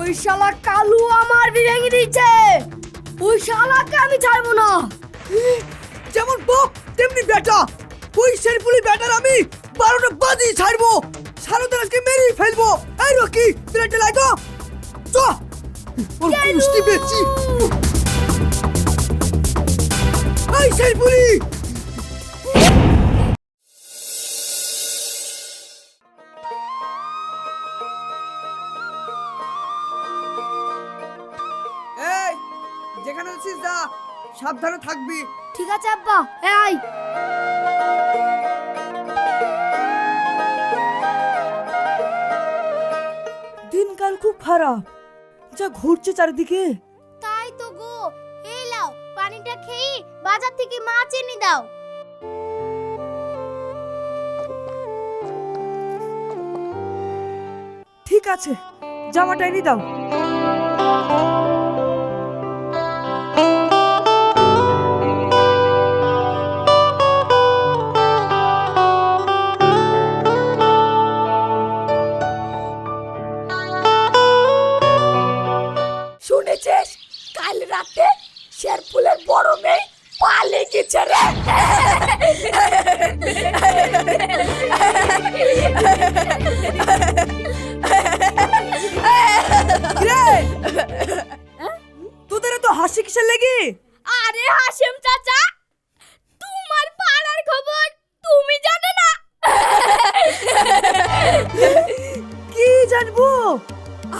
ওই শালা কালু আমার ভেঙে দিচ্ছে ওই শালাকে আমি ছাড়বো না। যেমন বাপ তেমনি বেটা। ওই শেরপুলি বেটার আমি বারোটা বাজি ছাড়বো। সারদার আজকে মেরেই ফেলব। এই রকি প্লেটে লাই তো চ। ওর কুস্তি বেচি। এই শেরপুলি! সাবধানে থাকবি। ঠিক আছে আব্বা। এই দিনকাল খুব খারাপ। যা ঘুরছে চারিদিকে। তাই তো গো। এই লাও পানিটা খেয়ে বাজার থেকে মাছ এনে দাও। ঠিক আছে জামাটা এনে দাও। শুনেছিস? কাল রাতে শেরফুলের বড় মেয়ে পালে গেছে রে। রে তোদের তো হাসি কিসের লেগে? আরে হাসেম চাচা তোমার পাড়ার খবর তুমি জানো না। কি জানব?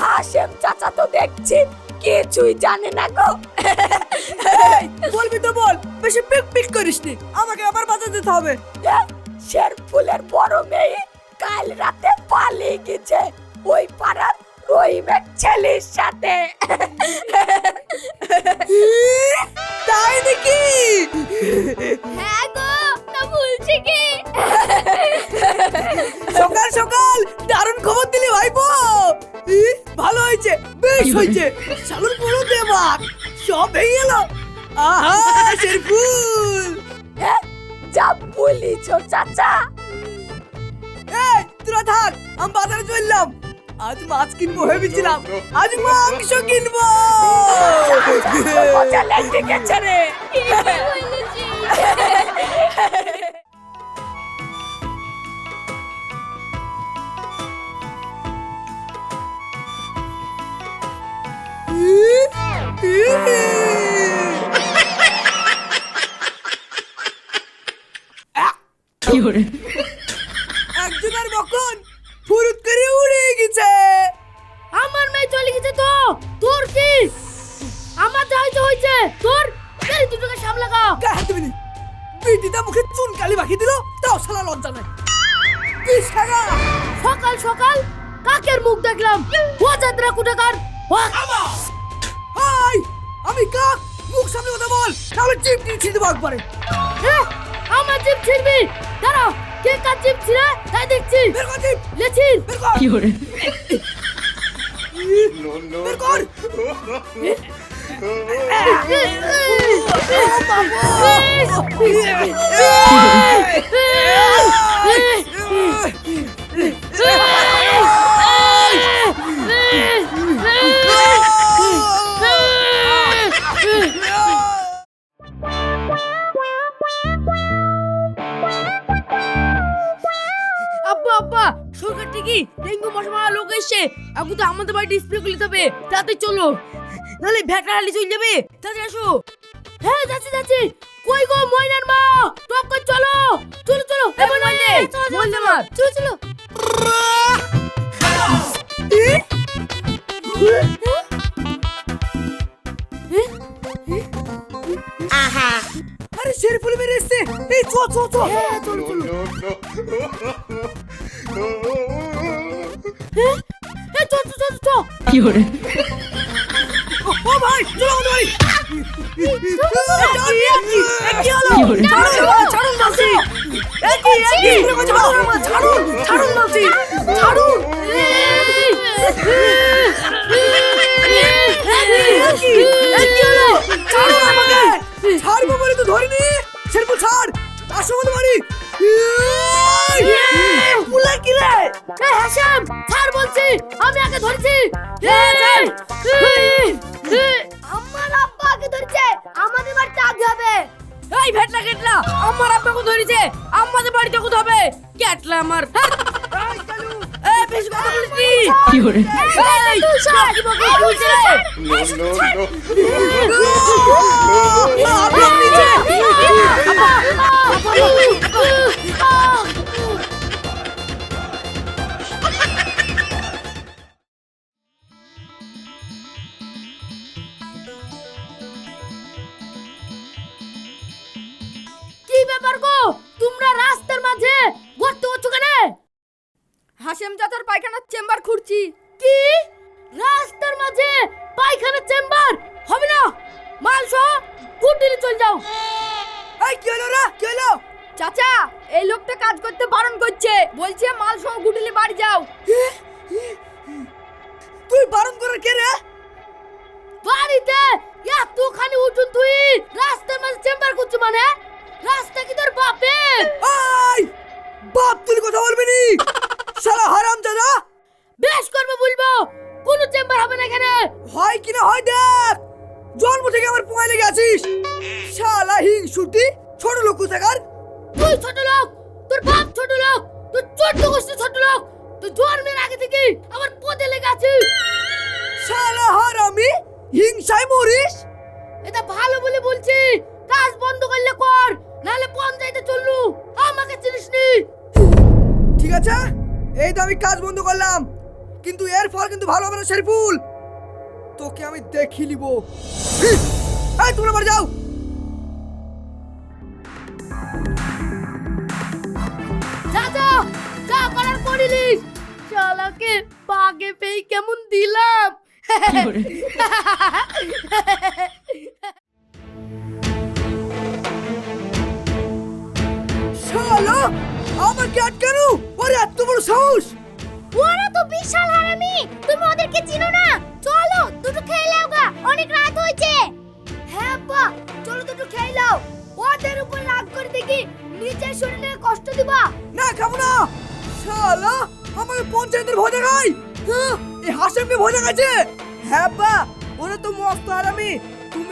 হাসেম চাচা তো দেখছি কিছুই জানে না গো। বলবি তো বল বেশি পিক পিক করিস নি আমাকে আবার বাজার দিতে হবে। শেরফুলের বড় মেয়ে কাল রাতে পালিয়ে গেছে ওই পাড়ার রহিমের ছেলের সাথে। তাই নাকি? হ্যাঁ গো তা বলছি কি? সকাল সকাল দারুণ খবর দিলি ভাইপো। ই, ভালো হয়েছে বেশ হয়েছে। শালুর পুরো দেবাক সব হয়ে গেল আহা শেরফুল হ্যাঁ, যা বলিছ চাচা। এই তোরা থাক আমি বাজারে চললাম আজ মাছ কিনবো ভেবেছিলাম আজ মাংস কিনবো। মজা লেগে গেছে রে। একজনের বকন ফুরুত করে উড়ে গেছে। আমার মেয়ে চলে গেছে তো। তোর কি? আমার যা হয়েছে হয়েছে। তোর? এই দুটোকে সামলাগা গায়ে হাত দিবি। বিটিটা মুখে চুন কালি মাখিয়ে দিল তাও শালা লজ্জা নাই। বিষ সকাল সকাল কাকের মুখ দেখলাম। ও যাত্রা কুটাকার আমি কাক মুখ সামনে কথা বল তাহলে জিপ টিপ ছিঁড়ে দেবো একবারে আমার জিপ ছিড়বি দাঁড়াও কে কার জিপ ছিড়ে তাই দেখছি বের কর জিপ লেছিন বের কর বের কর আব্বা এখন তো আমাদের বাড়ি ডিসপ্লে দিতে হবে তাতে চলো নাহলে ভ্যাটা হালি চলে যাবে তাতে আসো হ্যাঁ যাচ্ছি যাচ্ছি কই গো ময়নার মা টপ করে চলো চলো চলো এ ময়না ময়না মা চলো চলো আরে শেরফুল মেরে এসছে এই চো চো চো হ্যাঁ চলো চলো এ চো চো চো চো ও ভাই চলো আমাদের কি হলো? ছাড়ুন ছাড়ুন মাসি। একই একই ছাড়ুন ছাড়ুন ছাড়ুন মাসি। ছাড়ুন। ছাড়ুন আমাকে। ছাড়বো বলে তো ধরিনি। শেরফুল ছাড়। আসো আমাদের বাড়ি। পুলা কি রে? এই হাসাম ছাড় বলছি আমি আগে ধরেছি। এই, আমার আব্বা আগে ধরছে। আমাদের বাড়িতে আগে হবে। এই ভেটলা কেটলা আমার আব্বাকে ধরেছে আমাদের বাড়িতে কোথাও হবে কেটলা আমার কি করে এই কি বকে বলছে রে কি ব্যাপার গো তোমরা রাস্তার মাঝে গর্ত করছ কেন? হাসেম চাচার পায়খানার চেম্বার খুঁড়ছি। কি? রাস্তার মাঝে পায়খানার চেম্বার? হবে না। মাল সহ কুটিরে চল যাও। এই কি হলো রে? কি হলো? চাচা এই লোকটা কাজ করতে বারণ করছে। বলছে মাল সহ গুটিলে বাড়ি যাও। তুই বারণ করার কে রে? বাড়িতে এতখানি উঠুন তুই। রাস্তার মাঝে চেম্বার করছ মানে? রাস্তা কি তোর বাপের? এই বাপ তুই কথা বলবি নি? শালা হারাম দাদা বেশ করব বলব। কোনো চেম্বার হবে না এখানে। হয় কি না হয় দেখ! জন্ম থেকে আমার পোঙায় লেগে আছিস। শালা হিংসুটি ছোট লোক কোথাকার? তুই ছোট লোক তোর বাপ ছোট লোক তোর চোদ্দ গোষ্ঠী ছোট লোক তুই জন্মের আগে থেকে আমার পদে লেগে আছিস। শালা হারামি হিংসায় মরিস? এটা ভালো বলে বলছি কাজ বন্ধ করলে কর নাহলে পঞ্চায়েতে চললু। আমাকে চিনিস নি ঠিক আছে এই তো আমি কাজ বন্ধ করলাম কিন্তু এর ফল কিন্তু ভালো হবে না শেরফুল তোকে আমি দেখি নিব। এই তোমরা বাড়ি যাও। যা যা যা করার করিলিস শালাকে বাগে পেয়ে কেমন দিলাম। শালা! আমাকে আটকানো? ওরে এত বড় সাহস! ওরা তো বিশাল হারামি! তুমি ওদেরকে চিনো না? চলো দুটো খেয়ে নাও গা অনেক রাত হয়েছে। হ্যাঁ আব্বা চলো দুটো খেয়ে নাও। ওদের উপর রাগ করে দেখি নিজের শরীরে কষ্ট দিবা। না খাব না! শালা আমাকে পঞ্চায়েতের ভয় দেখাই হ্যাঁ, এই হাসেমকে ভয় দেখাচ্ছে! হ্যাঁ বা ওরা তো মস্ত তুমি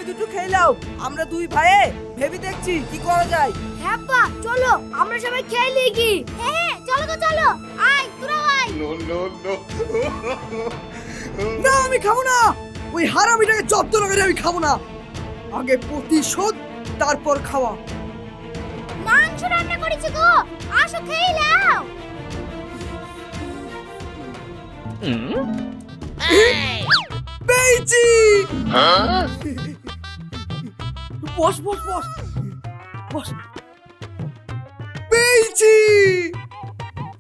দুটো খেয়ে নাও। আমরা দুই ভাইয়ে ভেবে দেখছি কি করা যায়। হ্যাঁ আব্বা চলো আমরা সবাই খেয়ে নিই কি? হ্যাঁ হ্যাঁ চলো তো চলো। আয় তোরা আয়. না আমি খাব না। ওই হারামিটাকে জব্দ না করে আমি খাব না। আগে প্রতিশোধ তারপর খাওয়া। মাংস রান্না করেছি গো। আসো খেয়ে নাও। পেয়েছি Huh? বস বস বস। বস। পেয়েছি!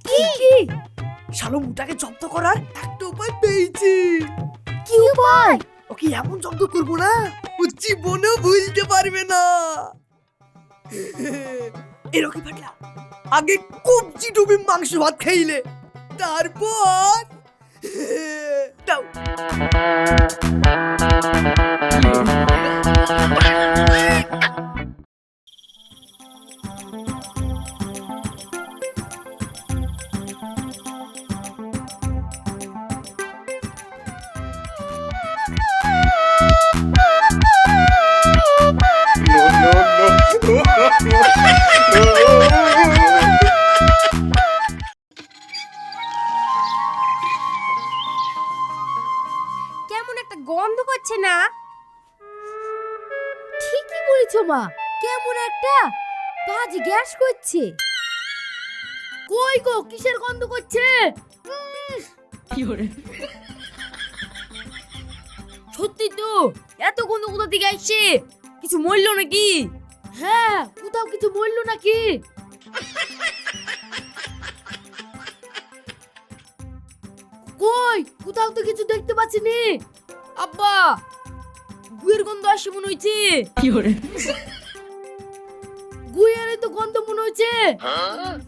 কি? কি? শালো মুটাকে জব্দ করার একটা উপায় পেয়েছি। কি উপায়? ওকে এমন জব্দ করব না ও জীবনেও ভুলতে পারবে না। এরকম ফাটলা আগে কবজি ডুবি মাংস ভাত খাইলে তারপর দাও করছে কই গো কিসের গন্ধ করছে? সত্যি তো এত গন্ধ কোথা থেকে আসছে? কিছু মরলো নাকি? হ্যাঁ কোথাও কিছু মরলো নাকি? কই কোথাও তো কিছু দেখতে পাচ্ছি নি আব্বা গুয়ের গন্ধ আসছে মনে হয়েছে হচ্ছে গুয়ের তো গন্ধ মনে হচ্ছে Huh?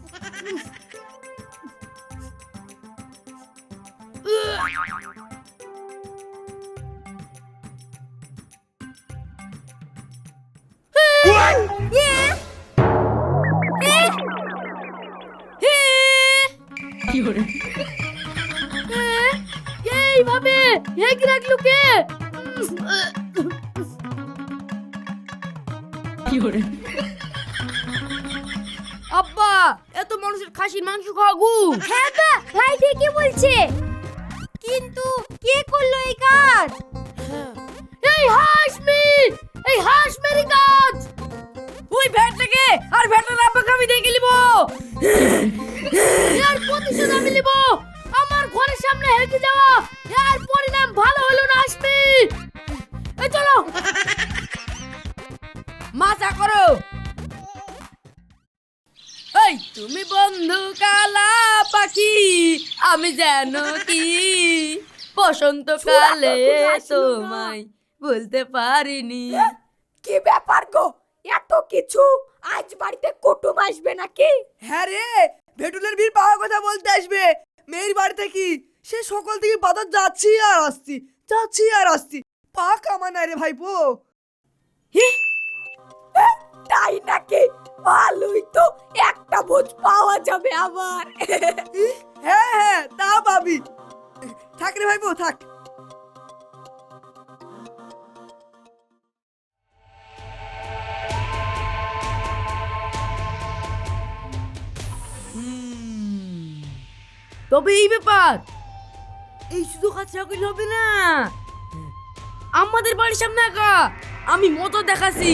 এ, এইভাবে হেঁকে রাখল কে এত মানুষের খাসির মাংস খাওয়া গু হ্যাঁ বা ভাই ঠিকই বলছে। কিন্তু কে করল এই কাজ? এই হাসমি এই হাসমেরি কাজ। ওই ভ্যাটটাকে আর ভ্যাটার আব্বাকে আমি দেখে নিব। এর প্রতিশোধ আমি নিব। আমার ঘরের সামনে হেঁটে যাওয়া এর পরিণাম ভালো হলো না হাসমি তুমি বন্ধু কালা পাখি আমি যেন কি? বসন্তকালে তোমায় বলতে পারিনি। কি ব্যাপার গো? এত কিছু? আজ বাড়িতে কুটুম আসবে নাকি? হ্যাঁ রে ভেটুলের ভিড় পাওয়ার কথা বলতে আসবে। মেয়ের বাড়িতে কি? সে সকল থেকে বাজার যাচ্ছি আর আসছি যাচ্ছি আর আসছি। পা কামা নাই রে ভাইপো। তাই নাকি? ভালোই তো। ভোজ পাওয়া যাবে আবার হ্যাঁ হ্যাঁ তা পাবি। থাক রে ভাইপো থাক। তবে এই ব্যাপার এই শুধু কাজ রাখলে হবে না। আমাদের বাড়ির সামনে একা আমি মতো দেখাছি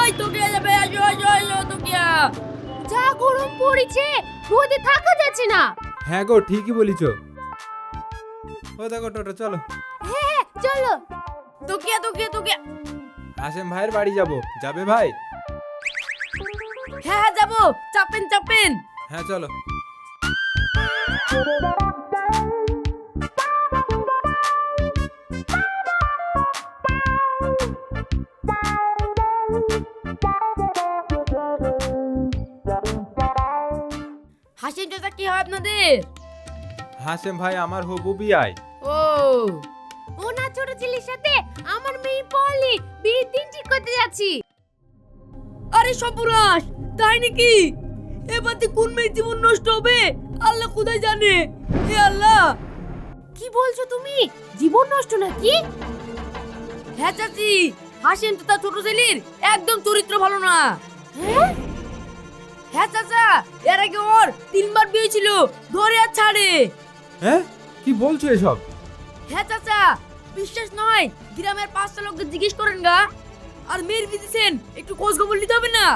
এই তোকিয়া যাবে আজো আজো আজো তোকিয়া যা গরম পড়েছে রোদে থাকা যাচ্ছে না। হ্যাঁ গো ঠিকই বলিছ। ও দেখো টোটো চলো। হ্যাঁ হ্যাঁ চলো। তোকিয়া তোকিয়া তোকিয়া হাসেম ভাইয়ের বাড়ি যাব। যাবে ভাই? হ্যাঁ হ্যাঁ যাব। চাপেন চাপেন। হ্যাঁ চলো। হাসির চাচা কি হয় আপনাদের? হাসেম ভাই আমার হবু বিয়াই। ও ওনার ছোট ছেলের সাথে আমার মেয়ে পলি বিয়ের দিন ঠিক করতে যাচ্ছি। আরে সপুরাস তাই নাকি? এবারে কোন মেয়ের জীবন নষ্ট হবে? আল্লাহ কোথায় জানে? হে আল্লাহ! কি বলছো তুমি? জীবন নষ্ট নাকি? হ্যাঁ চাচি হাসিম তো তার ছোট ছেলের একদম চরিত্র ভালো না। হ্যাঁ? হ্যাঁ চাচা এর আগে ওর তিনবার বিয়ে ছিল। ধরে আর ছাড়ে। হ্যাঁ? কি বলছো এসব? হ্যাঁ চাচা বিশ্বাস নয় গ্রামের পাঁচটা লোককে জিজ্ঞেস করেন গা। আর মেয়ের বিদিছেন একটু খোঁজ খবর নিতে হবে না?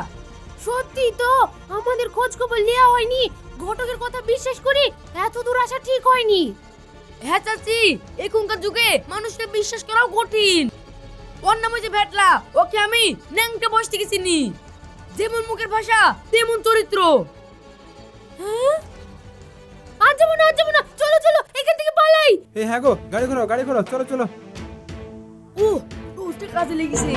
সত্যি তো আমাদের খোঁজ খবর নেওয়া হয়নি। ঘটকের কথা বিশ্বাস করি এত দূর আসা ঠিক হয়নি। হ্যাঁ চাচি এখনকার যুগে মানুষকে বিশ্বাস করাও কঠিন। ওর নাম হচ্ছে ভেটলা ওকে আমি ন্যাংটা বয়স থেকে চিনি। যেমন মুখের ভাষা তেমন চরিত্র। হ্যাঁ? আজ যাব না আজ যাব না চলো চলো এখান থেকে পালাই। এই হ্যাঁ গো গাড়ি ঘোরাও গাড়ি ঘোরাও চলো চলো। ও ওটা কাজে লেগেছে।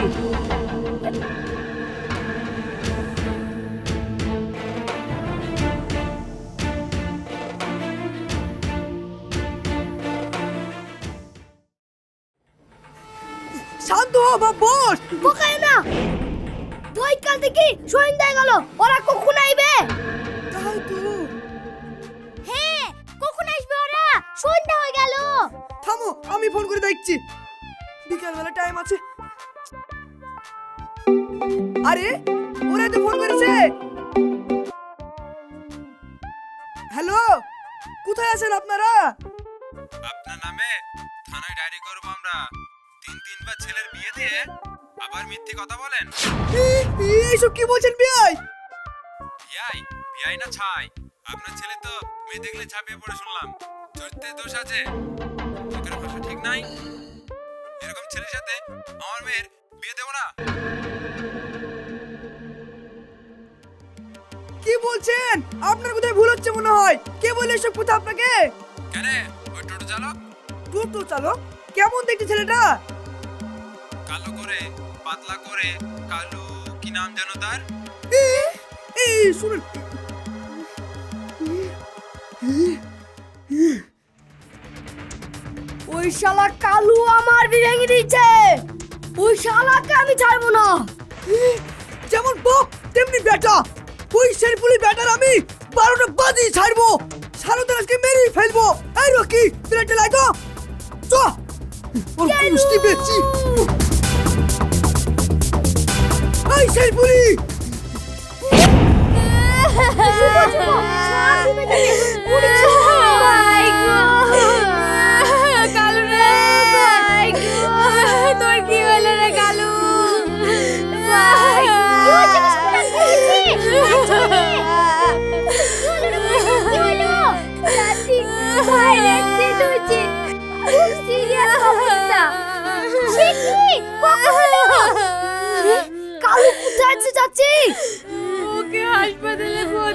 শান্ত হ বস। বোকায় না। তুই কাল থেকে সন্ধ্যা গেল ওরা কখন আইবে? তাই তো। হ্যাঁ কখন আসবে ওরা? সন্ধ্যা হয়ে গেল। থামো আমি ফোন করে দেখছি। বিকালবেলা টাইম আছে। আরে ওরা তো ফোন করেছে। হ্যালো কোথায় আছেন আপনারা? আপনার নামে থানায় ডায়েরি করব আমরা। তিন তিনবার ছেলের বিয়ে দিয়ে আবার মিথ্যে কথা বলেন? এইসব কি বলছেন বিয়াই বিয়াই বিয়াই না ছাই? আপনার ছেলে তো মেয়ে দেখলে ছাপিয়ে পড়ে শুনলাম। চরিত্রের দোষ আছে। মুখের ভাষা ঠিক নাই। এরকম ছেলের সাথে আমার মেয়ের বিয়ে দেবো না। কি বলছেন? আপনার কোথায় ভুল হচ্ছে মনে হয়? কে বলে এসব কথা আপনাকে? কেন? ওই টোটো চালক? টোটো চালক? কেমন দেখতে ছেলেটা? কালো করে পাতলা করে কালো কি নাম যেন তার? এই- এই শুনুন। ওই শালা কালু আমার ভেঙে দিচ্ছে ওই শালাকে আমি ছাড়বো না। যেমন বাপ তেমনি বেটা। ওই শেরপুলি বেটার আমি বারোটা বাজি ছাড়বো। সারদার আজকে মেরেই ফেলব। এই রকি প্লেটে লাই তো চ ওর কুস্তি বেচি। এই শেরপুলি কালু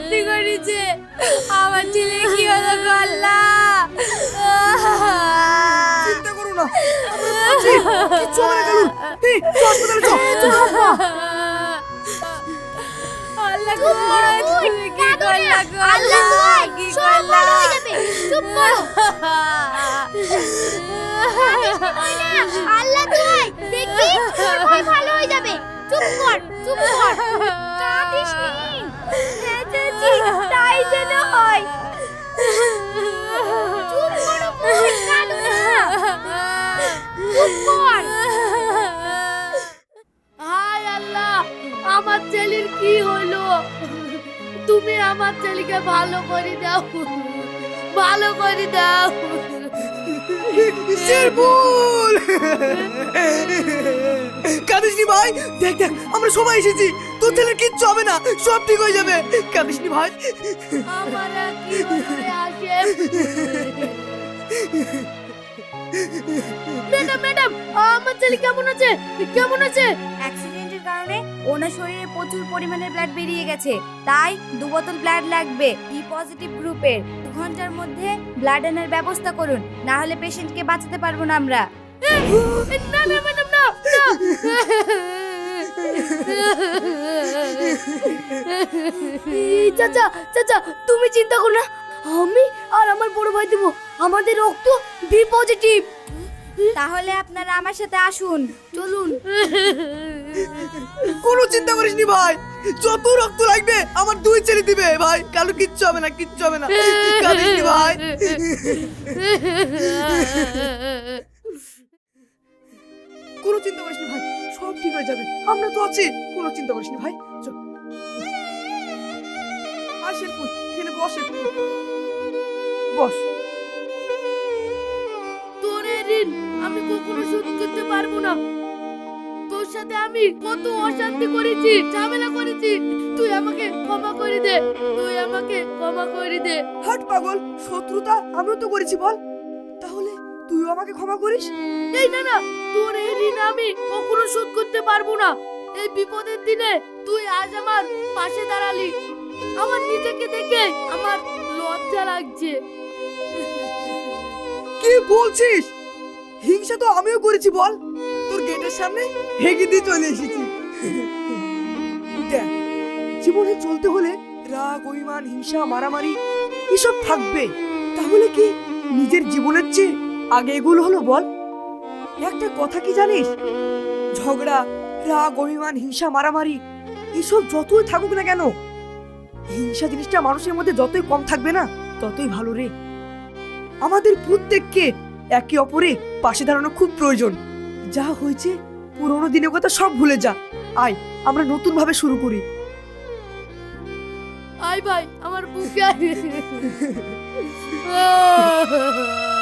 ভর্তি করেছে। আমার ছেলে কি হলো গল্লা চিন্তা করো না কিচ্ছু হবে না কালুর এই চ হাসপাতালে চ আল্লাহ তুমি কি করলা আল্লাহ দোয়াই সব ভালো যাবে চুপ করো। আল্লাহ দোয়াই দেখবি তোর ভাই ভালো হয়ে যাবে। চুপ কর চুপ কর। কাঁদিস নি। চাচি তাই যেন হয়। চুপ করো হায় আল্লাহ, আমার ছেলের কি হলো? তুমি আমার ছেলেকে ভালো করে দাও। ভালো করে দাও। শেরপুল কাঁদিস নি ভাই? দেখ দেখ, আমরা সবাই এসেছি। তোর ছেলের কিচ্ছু হবে না সব ঠিক হয়ে যাবে। কাঁদিস নি ভাই। আমার আর কি করে আসে? ম্যাডাম ম্যাডাম আমার ছেলে কেমন আছে? কেমন আছে? অ্যাক্সিডেন্টের কারণে ওনার শরীরে প্রচুর পরিমাণে ব্লাড বেরিয়ে গেছে। তাই দু বোতল ব্লাড লাগবে বি পজিটিভ গ্রুপের দু ঘণ্টার মধ্যে ব্লাড আনার ব্যবস্থা করুন না হলে পেশেন্টকে বাঁচাতে পারব না আমরা। না না ম্যাডাম না না। চাচা চাচা তুমি চিন্তা করো না। আমি আর আমার বড় ভাই দেবো। আমাদের রক্ত বি পজিটিভ। তাহলে আপনারা আমার সাথে আসুন। চলুন। কোনো চিন্তা করিস নি ভাই। যত রক্ত লাগবে আমার দুই ছেলে দিবে। ভাই কালু কিচ্ছু হবে না কিচ্ছু হবে না। কাঁদিস নি ভাই। কোনো চিন্তা করিস নি ভাই। সব ঠিক হয়ে যাবে। আমরা তো আছি। কোনো চিন্তা করিস নি ভাই। চল। আসেন এখানে বস একটু বস। তোর ঋণ আমি কখনো শোধ করতে পারব না। তোর সাথে আমি কত অশান্তি করেছি ঝামেলা করেছি। তুই আমাকে ক্ষমা করে দে। তুই আমাকে ক্ষমা করে দে। হাট পাগল শত্রুতা আমিও তো করেছি বল। তাহলে তুইও আমাকে ক্ষমা করিস? এই না না। তোর এই ঋণ আমি কখনো শোধ করতে পারব না। এই বিপদের দিনে তুই আজ আমার পাশে দাঁড়ালি। আমার নিজেকে দেখে আমার লজ্জা লাগছে। কি বলছিস? হিংসা তো আমিও করেছি, বল। তোর গেটের সামনে হেগে দিয়ে চলে এসেছি। দেখ, জীবনে চলতে হলে রাগ, অভিমান, হিংসা, মারামারি এসব থাকবে। তাহলে কি নিজের জীবনের চেয়ে আগে এগুলো হলো, বল? একটা কথা কি জানিস? ঝগড়া রাগ অভিমান হিংসা মারামারি এসব যতই থাকুক না কেন হিংসা জিনিসটা মানুষের মধ্যে যতই কম থাকবে না ততই ভালো রে। আমাদের প্রত্যেককে একে অপরে পাশে দাঁড়ানো খুব প্রয়োজন। যা হয়েছে পুরোনো দিনের কথা সব ভুলে যা। আয় আমরা নতুন ভাবে শুরু করি। আয় ভাই আমার বুকে আয়।